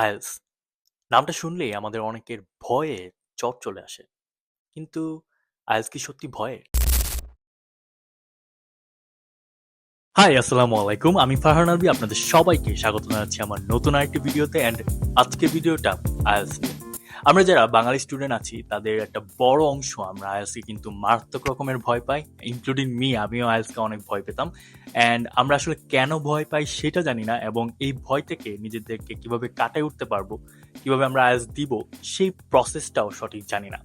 IELTS নামটা শুনলেই আমাদের অনেকের ভয়ে চট চলে আসে। কিন্তু আয়েলস কি সত্যি ভয়ের? হাই, আসসালামু আলাইকুম। আমি ফারহান আরবি আপনাদের সবাইকে স্বাগত জানাচ্ছি আমার নতুন আরেকটি ভিডিওতে। অ্যান্ড আজকে ভিডিওটা আয়েলস নিয়ে। আমরা যারা বাঙালি স্টুডেন্ট আছি, তাদের একটা বড় অংশ আমরা আইএলসকে কিন্তু মারাত্মক রকমের ভয় পাই ইনক্লুডিং মি আমিও আইএলসকে অনেক ভয় পেতাম। অ্যান্ড আমরা আসলে কেন ভয় পাই সেটা জানি না এবং এই ভয় থেকে নিজেদেরকে কীভাবে কাটায় উঠতে পারব, কীভাবে আমরা আইএলস দিব, সেই প্রসেসটাও সঠিক জানি না।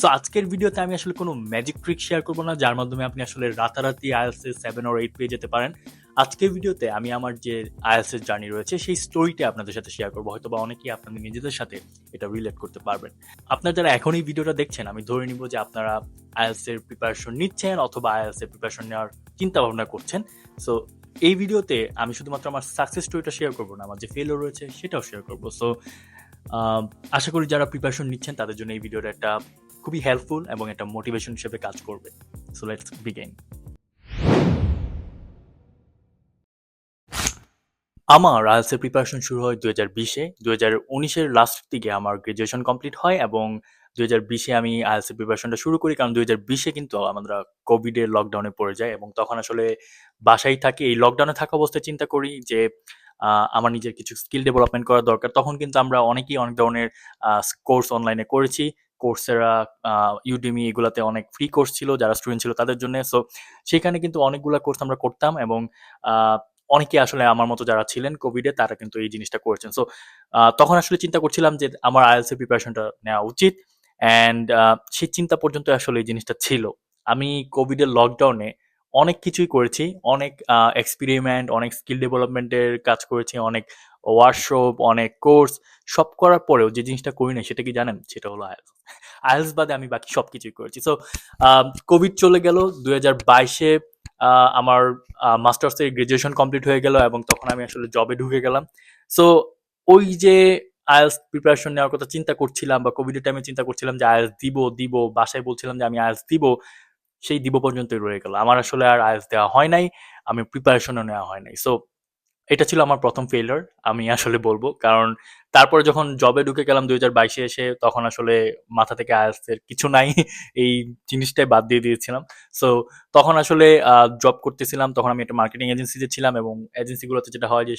সো আজকের ভিডিওতে আমি আসলে কোনো ম্যাজিক ট্রিক শেয়ার করব না, যার মাধ্যমে আপনি আসলে রাতারাতি আইএলস সেভেন ওর এইট পেয়ে যেতে পারেন। আজকের ভিডিওতে আমি আমার যে আইএলস এর জার্নি রয়েছে, সেই স্টোরিটা আপনাদের সাথে শেয়ার করব। হয়তো বা অনেকেই আপনাদের নিজেদের সাথে এটা রিলেট করতে পারবেন। আপনারা যারা এখন এই ভিডিওটা দেখছেন, আমি ধরে নিব যে আপনারা আইএলস এর প্রিপারেশন নিচ্ছেন অথবা আইএলস এর প্রিপারেশন নেওয়ার চিন্তা ভাবনা করছেন। সো এই ভিডিওতে আমি শুধুমাত্র আমার সাকসেস স্টোরিটা শেয়ার করব না, আমার যে ফেলিওর রয়েছে সেটাও শেয়ার করব। সো আশা করি যারা প্রিপারেশন নিচ্ছেন, তাদের জন্য এই ভিডিওটা একটা খুবই হেল্পফুল এবং একটা মোটিভেশন হিসেবে কাজ করবে। সো লেটস বিগেন আমার আইএলসের প্রিপারেশন শুরু হয় দু হাজার বিশে। দু হাজার উনিশের লাস্ট দিকে আমার গ্রাজুয়েশন কমপ্লিট হয় এবং দু হাজার বিশে আমি আইএলসের প্রিপারেশনটা শুরু করি কারণ দু হাজার বিশে কিন্তু আমরা কোভিডের লকডাউনে পড়ে যায় এবং তখন আসলে বাসায় থাকি, এই লকডাউনে থাকা অবস্থায় চিন্তা করি যে আমার নিজের কিছু স্কিল ডেভেলপমেন্ট করা দরকার। তখন কিন্তু আমরা অনেকেই অনেক ধরনের কোর্স অনলাইনে করেছি। কোর্সেরা ইউডিমি এগুলাতে অনেক ফ্রি কোর্স ছিল যারা স্টুডেন্ট ছিল তাদের জন্য। সো সেখানে কিন্তু অনেকগুলা কোর্স আমরা করতাম এবং অনেকে আসলে আমার মতো যারা ছিলেন কোভিডে তারা কিন্তু এই জিনিসটা করেছেন। সো তখন আসলে চিন্তা করছিলাম যে আমার আইএলস প্রিপারেশনটা নেওয়া উচিত। অ্যান্ড সেই চিন্তা পর্যন্ত আসলে এই জিনিসটা ছিল। আমি কোভিডের লকডাউনে অনেক কিছুই করেছি। অনেক এক্সপেরিমেন্ট অনেক স্কিল ডেভেলপমেন্টের কাজ করেছি। অনেক ওয়ার্কশপ অনেক কোর্স সব করার পরেও যে জিনিসটা করি না সেটা কি জানেন? সেটা হলো আইএলস আইএলস বাদে আমি বাকি সব কিছুই করেছি সো কোভিড চলে গেল। দু হাজার বাইশে আমার মাস্টার্স গ্রাজুয়েশন কমপ্লিট হয়ে গেল এবং তখন আমি আসলে জবে ঢুকে গেলাম। সো ওই যে আয়েলস প্রিপারেশন নেওয়ার কথা চিন্তা করছিলাম বা কোভিডের টাইমে চিন্তা করছিলাম যে আয়েলস দিব দিব, বাসায় বলছিলাম যে আমি আয়েলস দিব, সেই দিব পর্যন্তই রয়ে গেল। আমার আসলে আর আয়েলস দেওয়া হয় নাই, আমি প্রিপারেশনও নেওয়া হয় নাই। সো এটা ছিল আমার প্রথম ফেইলার আমি আসলে বলব। কারণ তারপরে যখন জবে ঢুকে গেলাম দুই হাজার বাইশে এসে, তখন আসলে মাথা থেকে এর কিছু নাই, এই জিনিসটাই বাদ দিয়ে দিয়েছিলাম। সো তখন আসলে জব করতেছিলাম, তখন আমি একটা মার্কেটিং এজেন্সিতে ছিলাম এবং এজেন্সিগুলোতে যেটা হয় যে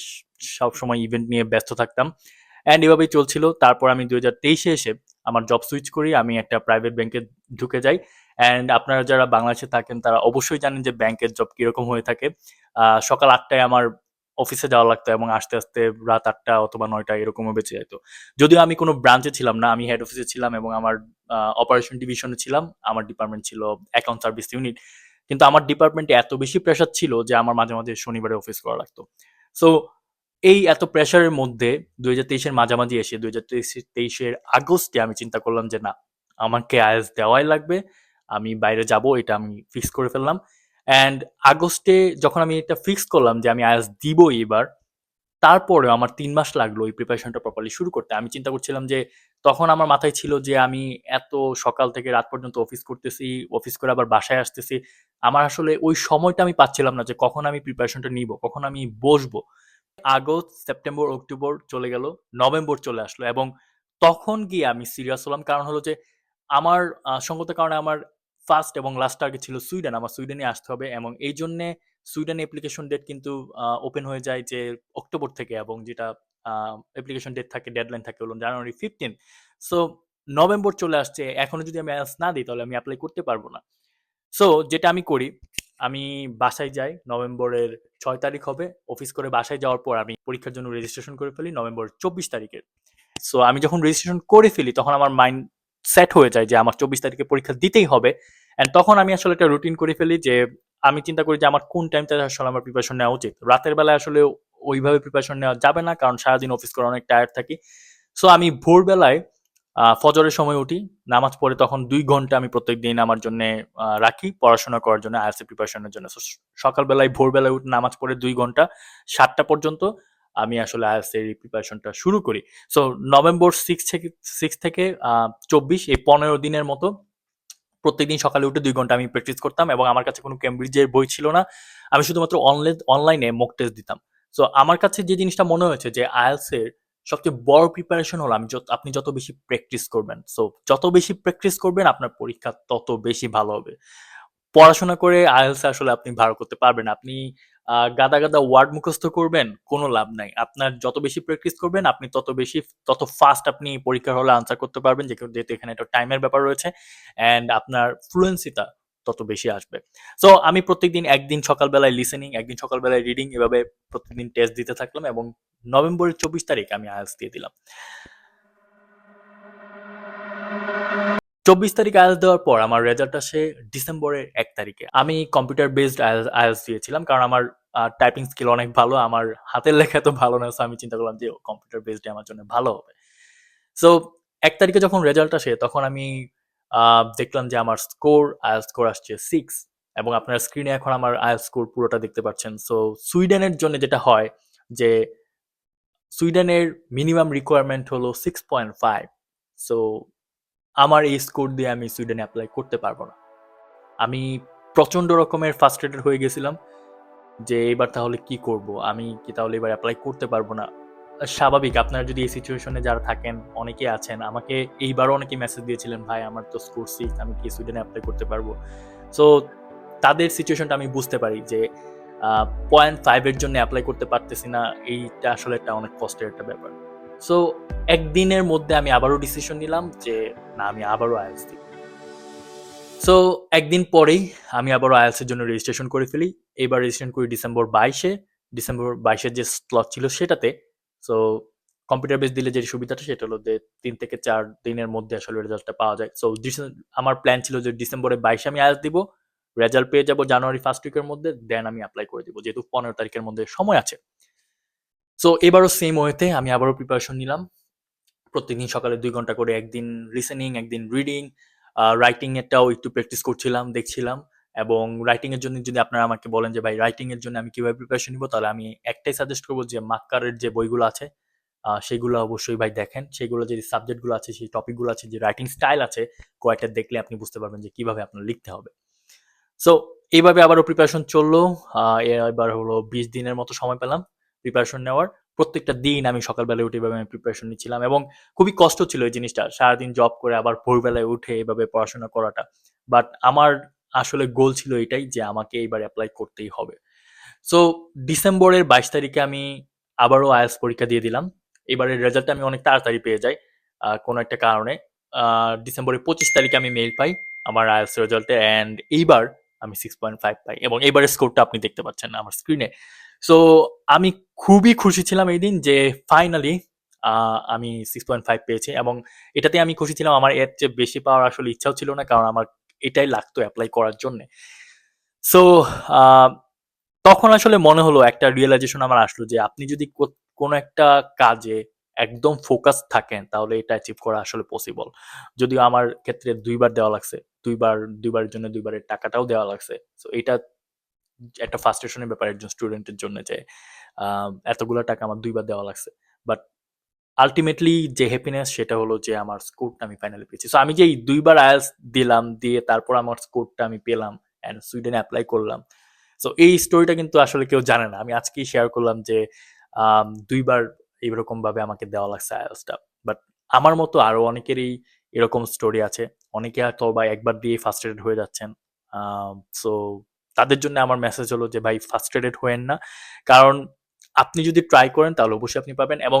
সব সময় ইভেন্ট নিয়ে ব্যস্ত থাকতাম। অ্যান্ড এভাবেই চলছিল। তারপর আমি দুই হাজার তেইশে এসে আমার জব সুইচ করি, আমি একটা প্রাইভেট ব্যাংকে ঢুকে যাই। অ্যান্ড আপনারা যারা বাংলাদেশে থাকেন, তারা অবশ্যই জানেন যে ব্যাংকের জব কীরকম হয়ে থাকে। সকাল আটটায় আমার অফিসে যাওয়া লাগতো এবং আস্তে আস্তে রাত আটটা অথবা নয়টা এরকমও বেঁচে যেত। যদিও আমি কোনো ব্রাঞ্চে ছিলাম না, আমি হেড অফিসে ছিলাম এবং আমার অপারেশন ডিভিশনে ছিলাম, আমার ডিপার্টমেন্ট ছিল অ্যাকাউন্ট সার্ভিস ইউনিট কিন্তু আমার ডিপার্টমেন্টে এত বেশি প্রেশার ছিল যে আমার মাঝে মাঝে শনিবারে অফিস করা লাগতো। সো এই এত প্রেশারের মধ্যে দুই হাজার তেইশের মাঝামাঝি এসে, দুই হাজার তেইশের আগস্টে আমি চিন্তা করলাম যে না, আমাকে আইএস দেওয়াই লাগবে, আমি বাইরে যাব, এটা আমি ফিক্স করে ফেললাম। অ্যান্ড আগস্টে যখন আমি এটা ফিক্স করলাম যে আমি আইএস দিব এবার তারপরে আমার তিন মাস লাগল এই প্রিপারেশনটা প্রপারলি শুরু করতে। আমি চিন্তা করছিলাম যে তখন আমার মাথায় ছিল যে আমি এত সকাল থেকে রাত পর্যন্ত অফিস করতেছি অফিস করে আবার বাসায় আসতেছি। আমার আসলে ওই সময়টা আমি পাচ্ছিলাম না যে কখন আমি প্রিপারেশনটা নিব, কখন আমি বসবো। আগস্ট, সেপ্টেম্বর, অক্টোবর চলে গেল, নভেম্বর চলে আসলো এবং তখন গিয়ে আমি সিরিয়াস হলাম। কারণ হলো যে আমার সঙ্গত কারণে আমার ফার্স্ট এবং লাস্ট টার্গেট ছিল সুইডেন, আমার সুইডেনে আসতে হবে এবং এই জন্যে সুইডেন অ্যাপ্লিকেশন ডেট কিন্তু ওপেন হয়ে যায় যে অক্টোবর থেকে এবং যেটা অ্যাপ্লিকেশন ডেট থাকে ডেডলাইন থাকে হলো জানুয়ারি ফিফটিন সো নভেম্বর চলে আসছে, এখনও যদি আমি অ্যান্স না দিই তাহলে আমি অ্যাপ্লাই করতে পারব না। সো যেটা আমি করি, আমি বাসায় যাই, নভেম্বরের ছয় তারিখ হবে অফিস করে বাসায় যাওয়ার পর আমি পরীক্ষার জন্য রেজিস্ট্রেশন করে ফেলি নভেম্বর চব্বিশ তারিখে সো আমি যখন রেজিস্ট্রেশন করে ফেলি, তখন আমার মাইন্ড সেট হয়ে যায় যে আমার চব্বিশ তারিখে পরীক্ষা দিতেই হবে। অ্যান্ড তখন আমি আসলে একটা রুটিন করে ফেলি যে আমি চিন্তা করি যে আমার কোন টাইমটা আসলে আমার প্রিপারেশন নেওয়া উচিত। রাতের বেলায় আসলে ওইভাবে প্রিপারেশন নেওয়া যাবে না কারণ সারাদিন অফিস করে অনেক টায়ার্ড থাকি। সো আমি ভোরবেলায় ফজরের সময় উঠি, নামাজ পড়ে তখন দুই ঘণ্টা আমি প্রত্যেক দিন আমার জন্য রাখি পড়াশোনা করার জন্য আইএলসি প্রিপারেশনের জন্য। সকালবেলায় ভোরবেলায় উঠে নামাজ পড়ে দুই ঘণ্টা, সাতটা পর্যন্ত আমি আসলে আইএলস এর প্রিপারেশনটা শুরু করি সো নভেম্বর সিক্স থেকে সিক্স থেকে চব্বিশ, এই পনেরো দিনের মতো প্রত্যেকদিন সকালে উঠে দুই ঘণ্টা আমি প্র্যাকটিস করতাম এবং আমার কাছে কোনো ক্যামব্রিজের বই ছিল না আমি শুধুমাত্র অনলাইন অনলাইনে মক টেস্ট দিতাম সো আমার কাছে যে জিনিসটা মনে হয়েছে যে আইএলস এর সবচেয়ে বড় প্রিপারেশন হলো আমি আপনি যত বেশি প্র্যাকটিস করবেন। সো যত বেশি প্র্যাকটিস করবেন, আপনার পরীক্ষা তত বেশি ভালো হবে। পড়াশোনা করে এ আসলে আপনি ভালো করতে পারবেন আপনি গাদা, গাদা ওয়ার্ড মুখস্থ করবেন, কোনো লাভ নাই। আপনার যত বেশি প্র্যাকটিস করবেন আপনি তত বেশি তত ফাস্ট আপনি পরীক্ষার হলে আনসার করতে পারবেন যেহেতু এখানে একটা টাইমের ব্যাপার রয়েছে অ্যান্ড আপনার ফ্লুয়েন্সিটা তত বেশি আসবে। সো আমি প্রত্যেকদিন একদিন সকালবেলায় লিসেনিং, একদিন সকালবেলায় রিডিং এভাবে প্রত্যেকদিন টেস্ট দিতে থাকলাম এবং নভেম্বরের ২৪ তারিখ আমি IELTS দিয়ে দিলাম। ২৪ তারিখ IELTS দেওয়ার পর আমার রেজাল্ট আসে ডিসেম্বরের এক তারিখে। আমি কম্পিউটার বেসড IELTS দিয়েছিলাম। কারণ আমার টাইপিং স্কিল অনেক ভালো। আমার হাতের লেখা তো ভালো না। সো আমি চিন্তা করলাম যে কম্পিউটার বেসড আমার জন্য ভালো হবে। সো এক তারিখে যখন রেজাল্ট আসে, তখন আমি দেখলাম যে আমার স্কোর IELTS স্কোর আসছে সিক্স এবং আপনার স্ক্রিনে এখন আমার IELTS স্কোর পুরোটা দেখতে পাচ্ছেন। সো সুইডেনের জন্য যেটা হয় যে, সুইডেনের মিনিমাম রিকোয়ারমেন্ট হলো 6.5 সো আমার এই স্কোর দিয়ে আমি সুইডেনে অ্যাপ্লাই করতে পারব না। আমি প্রচণ্ড রকমের ফ্রাস্ট্রেটেড হয়ে গেছিলাম যে এবার তাহলে কি করব? আমি কি তাহলে এবার অ্যাপ্লাই করতে পারব না? স্বাভাবিক আপনারা যদি এই সিচুয়েশনে যারা থাকেন অনেকে আছেন। আমাকে এইবারও অনেকে মেসেজ দিয়েছিলেন, "ভাই আমার তো স্কোর 6 আমি কি সুইডেনে এপ্লাই করতে পারব সো তাদের সিচুয়েশনটা আমি বুঝতে পারি যে পয়েন্ট ফাইভের জন্য অ্যাপ্লাই করতে পারতেছি না। এইটা আসলে একটা অনেক কষ্টের একটা ব্যাপার। সো একদিনের মধ্যে আমি আবারও ডিসিশন নিলাম যে না আমি আবারও IELTS দিব। সো একদিন পরেই আমি আবারও এর জন্য রেজিস্ট্রেশন করে ফেলি। এবার রেজিস্ট্রেশন করি ডিসেম্বর বাইশে ডিসেম্বর ২২ এর যে স্লট ছিল সেটাতে। সো কম্পিউটার বেস দিলে যে সুবিধাটা সেটা হলো যে তিন থেকে চার দিনের মধ্যে আসলে রেজাল্টটা পাওয়া যায়। সো আমার প্ল্যান ছিল যে ডিসেম্বরের বাইশে আমি IELTS দিব। রেজাল্ট পেয়ে যাব জানুয়ারি ফার্স্ট উইকের মধ্যে। দেন আমি অ্যাপ্লাই করে দিব। যেহেতু ১৫ তারিখের মধ্যে সময় আছে। সো এবারও সেম ওয়েতে আমি আবারও প্রিপারেশন নিলাম। প্রত্যেকদিন সকালে দুই ঘণ্টা করে একদিন লিসেনিং, একদিন রিডিং, রাইটিং এরটাও একটু প্র্যাকটিস করছিলাম, দেখছিলাম এবং রাইটিং এর জন্য যদি আপনারা আমাকে বলেন যে ভাই রাইটিং এর জন্য আমি কীভাবে প্রিপারেশন নিব? তাহলে আমি একটাই সাজেস্ট করব যে মাক্কারের যে বইগুলো আছে সেগুলো অবশ্যই ভাই দেখেন। সেগুলো যে সাবজেক্টগুলো আছে, সেই টপিকগুলো আছে, যে রাইটিং স্টাইল আছে কয়েকটা দেখলে আপনি বুঝতে পারবেন যে কীভাবে আপনার লিখতে হবে। সো এইভাবে আবারও প্রিপারেশন চলল। এবার হলো ২০ দিনের মতো সময় পেলাম প্রিপারেশন নেওয়ার। প্রত্যেকটা দিন আমি সকালবেলায় উঠে এভাবে আমি প্রিপারেশন নিচ্ছিলাম এবং খুবই কষ্ট ছিল এই জিনিসটা। সারাদিন জব করে আবার ভোরবেলায় উঠে এভাবে পড়াশোনা করাটা। বাট আমার আসলে গোল ছিল এটাই যে আমাকে এইবার অ্যাপ্লাই করতেই হবে। সো ডিসেম্বরের ২২ তারিখে আমি আবারও IELTS পরীক্ষা দিয়ে দিলাম। এবারের রেজাল্টটা আমি অনেক তাড়াতাড়ি পেয়ে যাই কোনো একটা কারণে। ডিসেম্বরের ২৫ তারিখে আমি মেইল পাই আমার IELTS রেজাল্টে অ্যান্ড এইবার আমি 6.5 পাই এবং এইবারের স্কোরটা আপনি দেখতে পাচ্ছেন আমার স্ক্রিনে। সো আমি খুবই খুশি ছিলাম এইদিন যে ফাইনালি আমি সিক্স পয়েন্ট ফাইভ পেয়েছি এবং এটাতে আমি খুশি ছিলাম। আমার এর চেয়ে বেশি পাওয়ার আসলে ইচ্ছাও ছিল না। কারণ আমার এটাই লাগতো অ্যাপ্লাই করার জন্যে। সো তখন আসলে মনে হলো, একটা রিয়েলাইজেশন আমার আসলো যে আপনি যদি কোনো একটা কাজে একদম ফোকাস থাকেন, তাহলে এটা অ্যাচিভ করা আসলে পসিবল। যদিও আমার ক্ষেত্রে দুইবার দেওয়া লাগছে। দুইবার, দুইবারের জন্য দুইবারের টাকাটাও দেওয়া লাগছে। সো এটা একটা ফ্রাস্ট্রেশন এর ব্যাপার একজন স্টুডেন্টের জন্য যে এতগুলা টাকা আমার দুইবার দেওয়া লাগছে। বাট আল্টিমেটলি যে হ্যাপিনেস সেটা হলো যে আমার স্কোরটা আমি ফাইনালি পেয়েছি। সো আমি যে এই ২ বার দিলাম, দিয়ে তারপর আমার স্কোরটা আমি পেলাম অ্যান্ড সুইডেনে এপ্লাই করলাম। সো এই স্টোরিটা কিন্তু আসলে কেউ জানে না। আমি আজকেই শেয়ার করলাম যে দুইবার এইরকমভাবে আমাকে দেওয়া লাগছে IELTS টা। বাট আমার মতো আরও অনেকেরই এরকম স্টোরি আছে। অনেকে হয়তো বা একবার দিয়েই ফ্রাস্ট্রেটেড হয়ে যাচ্ছেন। সো তাদের জন্য আমার মেসেজ হলো যে ভাই ফ্রাস্ট্রেটেড হইয়েন না। কারণ আপনি যদি ট্রাই করেন তাহলে অবশ্যই আপনি পাবেন এবং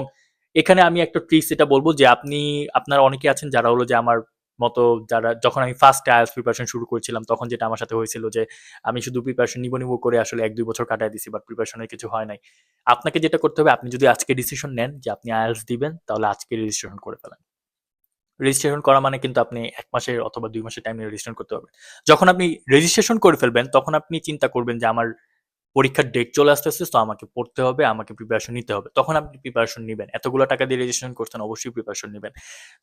এখানে আমি একটা ট্রিকস এটা বলব যে আপনি আপনার অনেকে আছেন যারা হলো যে আমার মতো যারা যখন আমি ফার্স্ট IELTS প্রিপারেশন শুরু করেছিলাম তখন যেটা আমার সাথে হয়েছিল যে আমি শুধু প্রিপারেশন নিবো, নিবো করে আসলে ১-২ বছর কাটায় দিছি বাট প্রিপারেশন এর কিছু হয় নাই। আপনাকে যেটা করতে হবে আপনি যদি আজকে ডিসিশন নেন যে আপনি IELTS দিবেন তাহলে আজকে রেজিস্ট্রেশন করে ফেলেন। রেজিস্ট্রেশন করা মানে কিন্তু আপনি এক মাসের অথবা দুই মাসের টাইম রেজিস্ট্রেশন করতে পারবেন। যখন আপনি রেজিস্ট্রেশন করে ফেলবেন তখন আপনি চিন্তা করবেন যে আমার পরীক্ষার ডেট চলে আসতেছে তো আমাকে পড়তে হবে, আমাকে প্রিপারেশন নিতে হবে। তখন আপনি প্রিপারেশন নিবেন। এতগুলা টাকা দিয়ে রেজিস্ট্রেশন করছেন অবশ্যই প্রিপারেশন নেবেন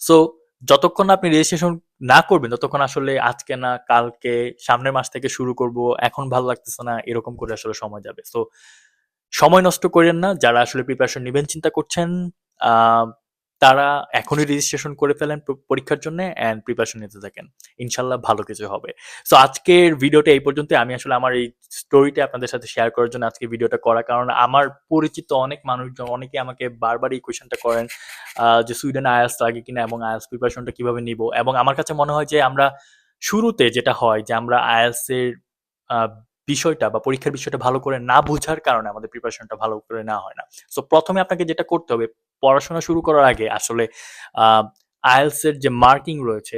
সো যতক্ষণ আপনি রেজিস্ট্রেশন না করবেন ততক্ষণ আসলে আজকে না কালকে সামনের মাস থেকে শুরু করব, এখন ভালো লাগতেছে না এরকম করে আসলে সময় যাবে। সো সময় নষ্ট কইরেন না। যারা আসলে প্রিপারেশন নেবেন চিন্তা করছেন তারা এখনই রেজিস্ট্রেশন করে ফেলেন পরীক্ষার জন্য অ্যান্ড প্রিপারেশন নিতে থাকেন। ইনশাল্লাহ ভালো কিছু হবে। সো আজকের ভিডিওটা এই পর্যন্ত আমি আসলে আমার এই স্টোরিটা আপনাদের সাথে শেয়ার করার জন্য আজকে ভিডিওটা করা। কারণ আমার পরিচিত অনেক মানুষজন অনেকে আমাকে বারবার এই কোয়েশনটা করেন যে সুইডেন আয়াস লাগে কিনা এবং আয়াস প্রিপারেশনটা কীভাবে নিব? এবং আমার কাছে মনে হয় যে আমরা শুরুতে যেটা হয় যে আমরা আয়াসের বিষয়টা বা পরীক্ষার বিষয়টা ভালো করে না বোঝার কারণে আমাদের প্রিপারেশনটা ভালো করে না হয় না। সো প্রথমে আপনাকে যেটা করতে হবে পড়াশোনা শুরু করার আগে আসলে আইএলস এর যে মার্কিং রয়েছে,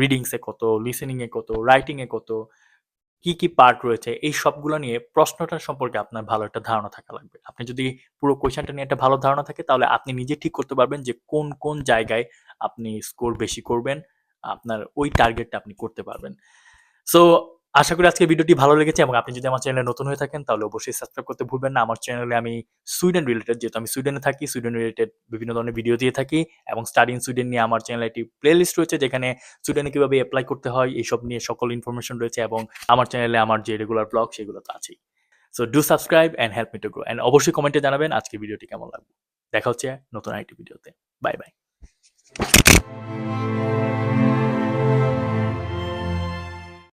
রিডিংস কত, লিসেনিং এ কত, রাইটিং এ কত, কি কি পার্ট রয়েছে, এই সবগুলো নিয়ে প্রশ্নটার সম্পর্কে আপনার ভালো একটা ধারণা থাকা লাগবে। আপনি যদি পুরো কোয়েশনটা নিয়ে একটা ভালো ধারণা থাকে, তাহলে আপনি নিজে ঠিক করতে পারবেন যে কোন কোন জায়গায় আপনি স্কোর বেশি করবেন, আপনার ওই টার্গেটটা আপনি করতে পারবেন। সো আশা করি আজকে ভিডিওটি ভালো লেগেছে এবং আপনি যদি আমার চ্যানেলে নতুন হয়ে থাকেন, তাহলে অবশ্যই সাবস্ক্রাইব করতে ভুলবেন না। আমার চ্যানেলে আমি সুইডেন রিলেটেড যেহেতু আমি সুইডেনে থাকি সুইডেন রিলেটেড বিভিন্ন ধরনের ভিডিও দিয়ে থাকি এবং স্টাডি ইন সুইডেন নিয়ে আমার চ্যানেলে একটি প্লেলিস্ট রয়েছে, যেখানে সুইডেনে কীভাবে অ্যাপ্লাই করতে হয়, এইসব নিয়ে সকল ইনফরমেশন রয়েছে এবং আমার চ্যানেলে আমার যে রেগুলার ব্লগ সেগুলো তো আছেই। So do subscribe and help me to grow and অবশ্যই কমেন্টে জানাবেন আজকে ভিডিওটি কেমন লাগবে দেখা হচ্ছে নতুন আরেকটি ভিডিওতে বাই বাই